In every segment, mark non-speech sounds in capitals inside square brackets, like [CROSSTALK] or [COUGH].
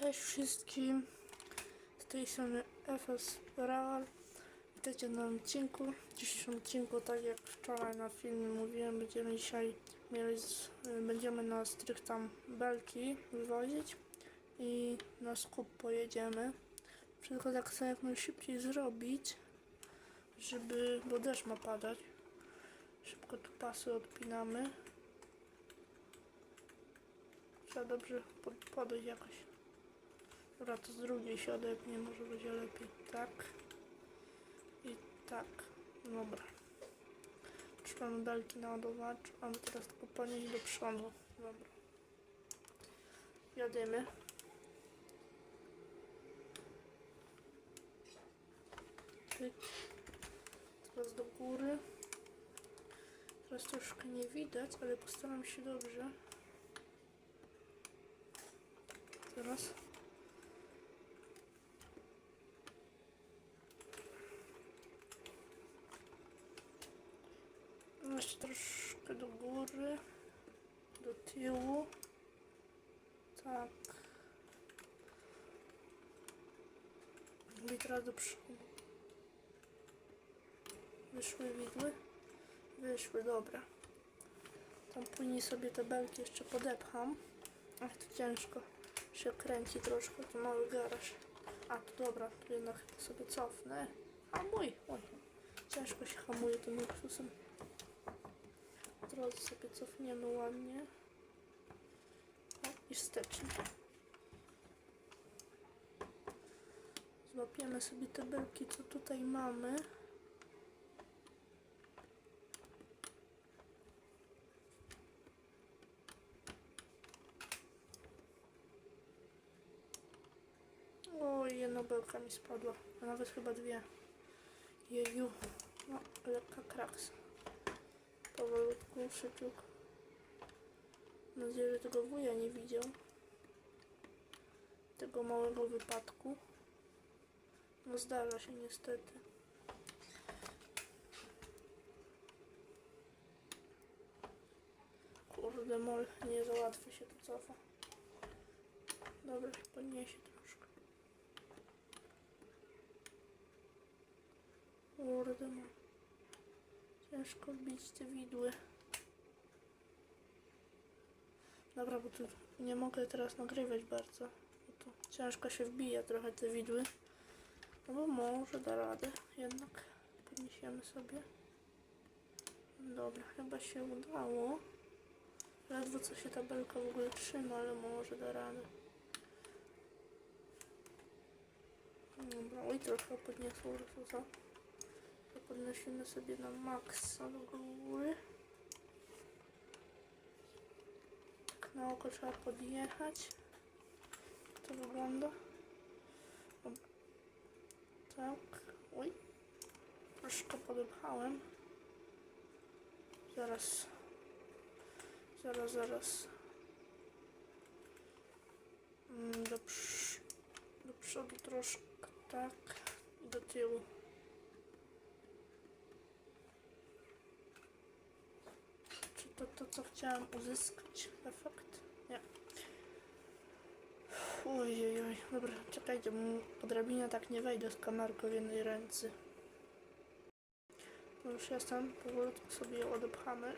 Cześć wszystkim, z tej strony FS Real. Witajcie na odcinku. W dzisiejszym odcinku, tak jak wczoraj na filmie mówiłem, będziemy dzisiaj mieli, będziemy na strych tam belki wywozić i na skup pojedziemy. Wszystko tak chcę jak najszybciej zrobić, żeby, bo deszcz ma padać. Szybko tu pasy odpinamy. Trzeba dobrze pod, podejść jakoś. Dobra, to z drugiej się odepnie, może będzie lepiej. Tak. I tak. Dobra. Trzymamy belki na ładowacz, a my teraz tylko ponieść do przodu. Dobra. Jadymy. Teraz do góry. Teraz troszkę nie widać, ale postaram się dobrze. Teraz. No, Jeszcze troszkę do góry, do tyłu. Tak. I do przodu. Wyszły widły? Wyszły, dobra. Tam później sobie te belki jeszcze podepcham. Ach, to ciężko się kręci troszkę, to mały garaż. A, to dobra, to jednak sobie cofnę. Hamuj! Oj, ciężko się hamuje tym luksusem. Teraz sobie cofniemy ładnie. O, i wstecznie. Złapiemy sobie te belki, co tutaj mamy. Oj, jedna belka mi spadła, a nawet chyba dwie. Jeju, no, lekka kraksa. Powolutku, szybciutko. Mam nadzieję, że tego wuja nie widział. Tego małego wypadku. No zdarza się niestety. Kurde mol, nie za łatwo się tu cofa. Dobra, podniesie troszkę. Kurde mol. Ciężko wbić te widły. Dobra, bo tu nie mogę teraz nagrywać bardzo. Bo tu ciężko się wbija trochę te widły. No bo może da radę. Jednak podniesiemy sobie. Dobra, chyba się udało. Ledwo co się ta belka w ogóle trzyma, ale może da radę. Dobra, oj trochę podniosło resusa. Podnosimy sobie na maksa do góry. Tak na oko trzeba podjechać. Jak to wygląda? Dobra. Tak. Oj. Troszkę podepchałem. Zaraz. Zaraz, zaraz. Mm, Do, prz do przodu troszkę, tak. Do tyłu. Czy to to, co chciałam uzyskać? Efekt? Nie. Ojej, oj, dobra, czekajcie, po drabinie tak nie wejdę z kamerką w jednej ręce. No już jestem, powolutku sobie ją odepchamy.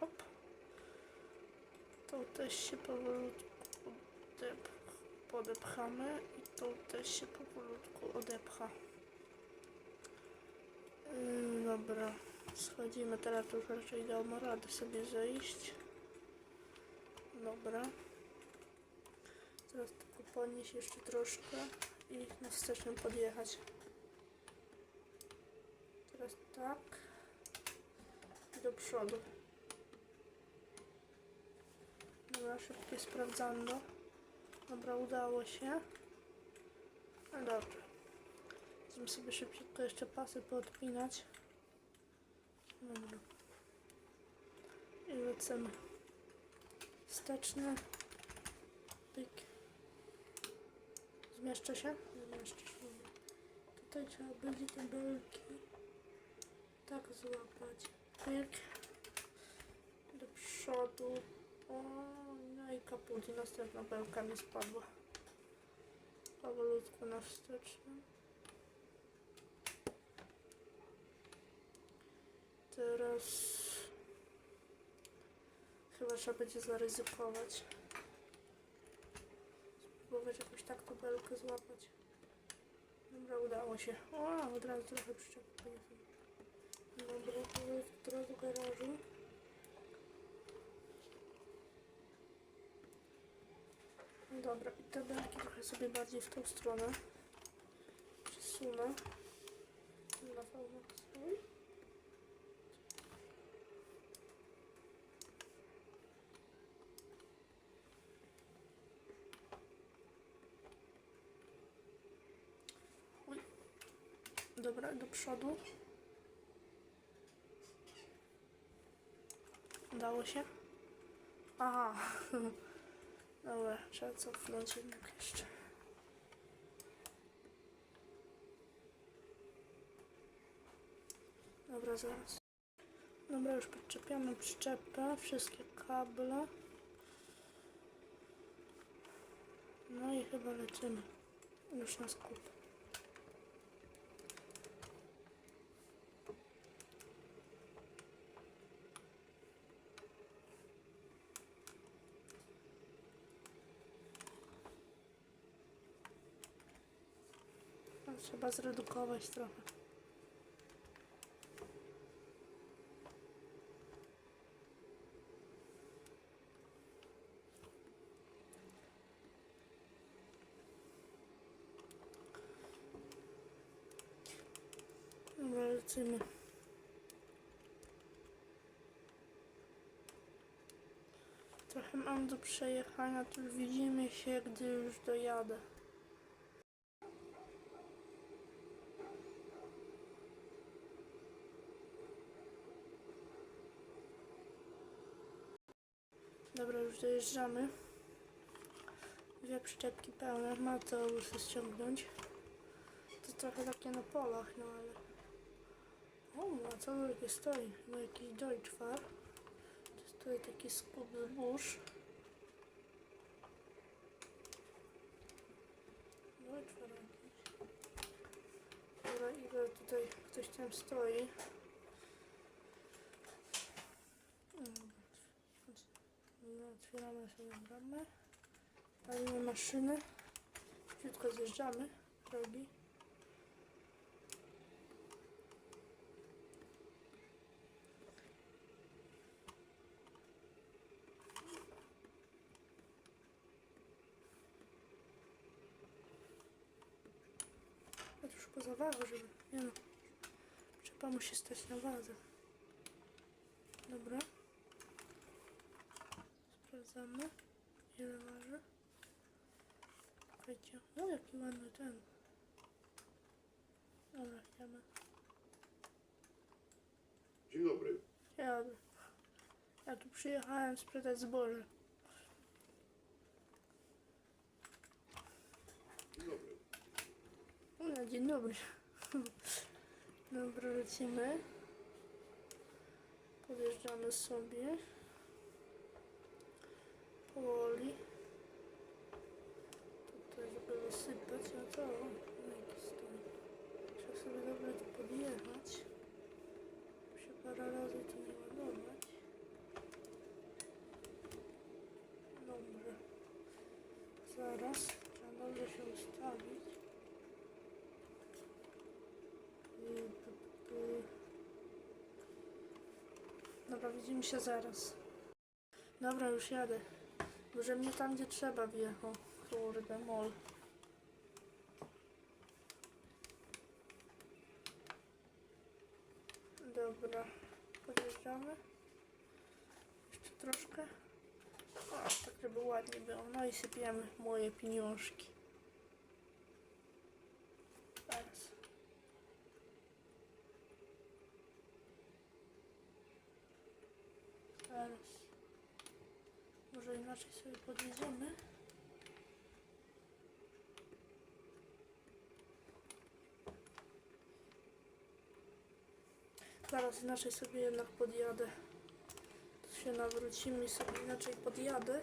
Hop. To też się powolutku odep podepchamy i to też się powolutku odepcha. Yy, dobra, schodzimy teraz, już raczej damy radę sobie zejść. Dobra. Teraz tylko podnieść jeszcze troszkę i na wstecznym podjechać. Teraz tak. I do przodu. Dobra, szybkie sprawdzando. Dobra, udało się. No dobrze. Chcemy sobie szybciutko jeszcze pasy poodpinać. Dobra. I lecimy. Wsteczny. Pyk. Zmieszczę się? Zmieszczę się. Tutaj trzeba będzie te belki tak złapać. Pyk. Do przodu. O. No i kaput następna belka mi spadła. Powolutku na wstecznym. Teraz chyba trzeba będzie zaryzykować. Spróbować jakoś tak tą belkę złapać. Dobra, udało się. O, od razu trochę przyczepkę pojechałem. Dobra, to jest od razu garażu. Dobra, i te belki trochę sobie bardziej w tą stronę przesunę. Dla Faumaxowi. Uj. Dobra, do przodu. Udało się? Aha. [LAUGHS] Dobra, trzeba cofnąć jednak jeszcze. Dobra, zaraz. Dobra, już podczepiamy przyczepę, wszystkie kable. No i chyba lecimy. Już na skup. Trzeba zredukować trochę. Lecimy. Trochę mam do przejechania, już widzimy się, gdy już dojadę. Dobra, już dojeżdżamy. Dwie przyczepki pełne, ma to łysy ściągnąć. To trochę takie na polach, no ale... O, a co takie stoi? No jakiś Deutschfar. To stoi taki skuby burz. Deutschfar jakiś. Dobra, ile tutaj ktoś tam stoi. Mm. No, otwieramy sobie bramę. Palimy maszyny. Szybciutko zjeżdżamy drogi. Ja już poza wagą, żeby... Nie no. Trzeba musi stać na wadze. Dobra. Sprawdzamy, ile waży. Słuchajcie, o jaki ładny ten. Dobra, jadę. Dzień dobry. Jadę. Ja tu przyjechałem sprzedać zboże. Dzień dobry. No, dzień dobry. [LAUGHS] Dobra, lecimy. Podjeżdżamy sobie. Powoli. Tutaj, żeby wysypać, a to no jaki stoi. Trzeba sobie dobrze tu podjechać. Się parę razy tu nie ładować. Dobrze. Zaraz. Trzeba dobrze się ustawić. Dobra, widzimy się zaraz. Dobra, już jadę. Może mnie tam, gdzie trzeba wjechał. Kurde, mol. Dobra, podjeżdżamy. Jeszcze troszkę. O, tak żeby ładnie było. No i sypiemy moje pieniążki. Teraz. Teraz. Może inaczej sobie podjedziemy. Zaraz inaczej sobie jednak podjadę. To się nawrócimy sobie inaczej podjadę.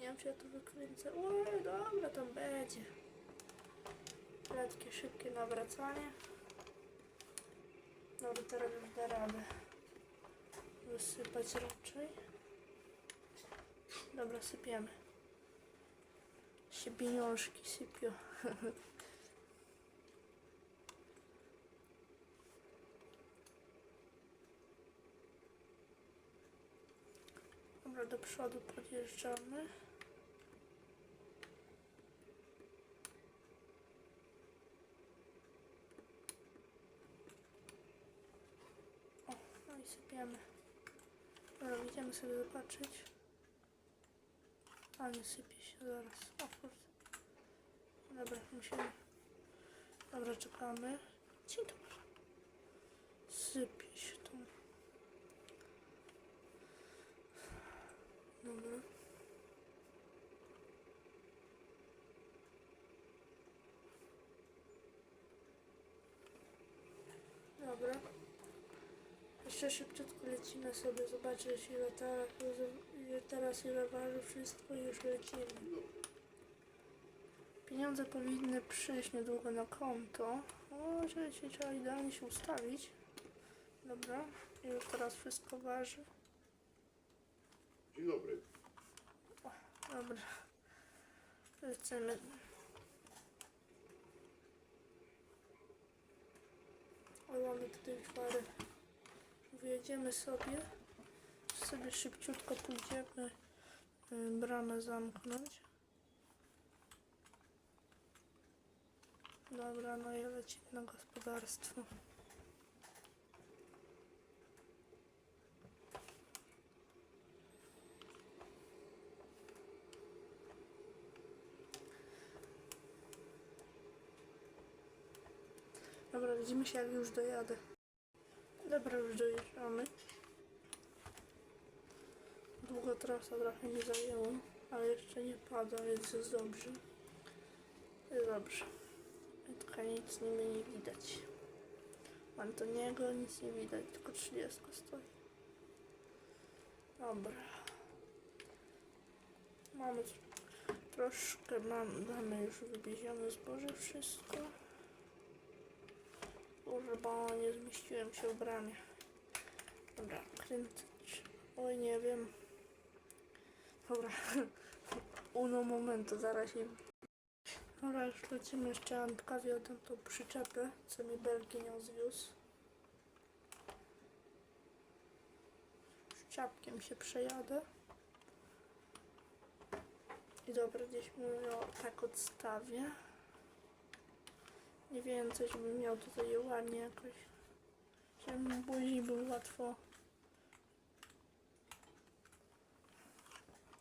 wiem, czy ja to wykręcę. Oj, dobra, tam będzie. Letkie, szybkie nawracanie. Dobra, teraz już da radę wysypać raczej. Dobra, sypiemy. Się pieniążki sypią. [LAUGHS] Dobra, do przodu podjeżdżamy. O, no i sypiemy. Dobra, idziemy sobie zobaczyć. A nie sypie się zaraz. O kurde. Dobra, musimy. Dobra, czekamy. Dzień dobry. Sypie się tu. Dobra. Dobra. Jeszcze szybciutko lecimy sobie zobaczyć ile teraz, ile teraz ile waży wszystko i już lecimy. Pieniądze powinny przyjść niedługo na konto. O, że się trzeba idealnie się ustawić. Dobra, i już teraz wszystko waży. Dzień dobry. Dobra. Lecimy. O, mamy tutaj czwary. Wyjedziemy sobie. Sobie szybciutko pójdziemy bramę zamknąć. Dobra, no i lecimy na gospodarstwo. Dobra, widzimy się jak już dojadę. Dobra, już dojeżdżamy. Długa trasa trochę mi zajęło, ale jeszcze nie pada, więc jest dobrze. Jest dobrze. Tutaj nic niby nie widać. Antoniego nic nie widać, tylko 30 stoi. Dobra. Mamy tr- troszkę, mam, mamy już wywiezione zboże wszystko. Boże, bo nie zmieściłem się w bramie. Dobra, kręcić. Oj, nie wiem. Dobra. [LAUGHS] Uno momento, zaraz im. Dobra, już lecimy jeszcze Antkowi o tą przyczepę, co mi Belki nie zwiózł. Szczapkiem się przejadę. I dobra, gdzieś mu ją tak odstawię. Nie wiem, coś bym miał tutaj ładnie jakoś. Żeby buzi był łatwo.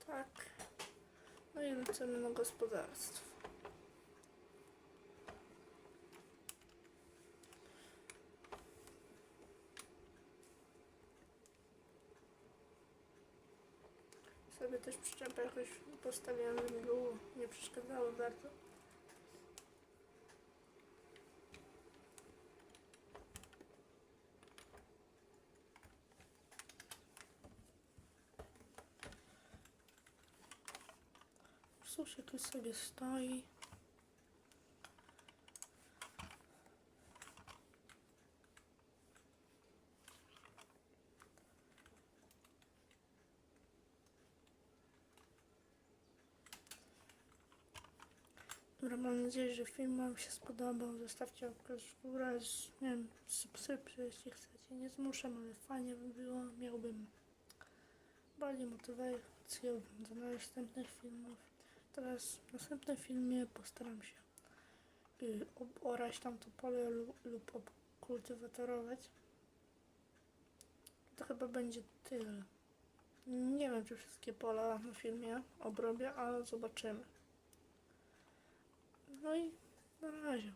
Tak. No i lecimy na gospodarstwo. Sobie też przyczepę jakoś postawiłem, żeby było nie przeszkadzało bardzo. Suszy tu sobie stoi. Dobra, mam nadzieję, że film Wam się spodobał. Zostawcie łapkę w górę, nie wiem, subskrypcję, jeśli chcecie. Nie zmuszam, ale fajnie by było. Miałbym bardziej motywację do następnych filmów. Teraz w następnym filmie postaram się y, orać tamto pole lub, lub. To chyba będzie tyle. Nie wiem, czy wszystkie pola na filmie obrobię, ale zobaczymy. No i na razie.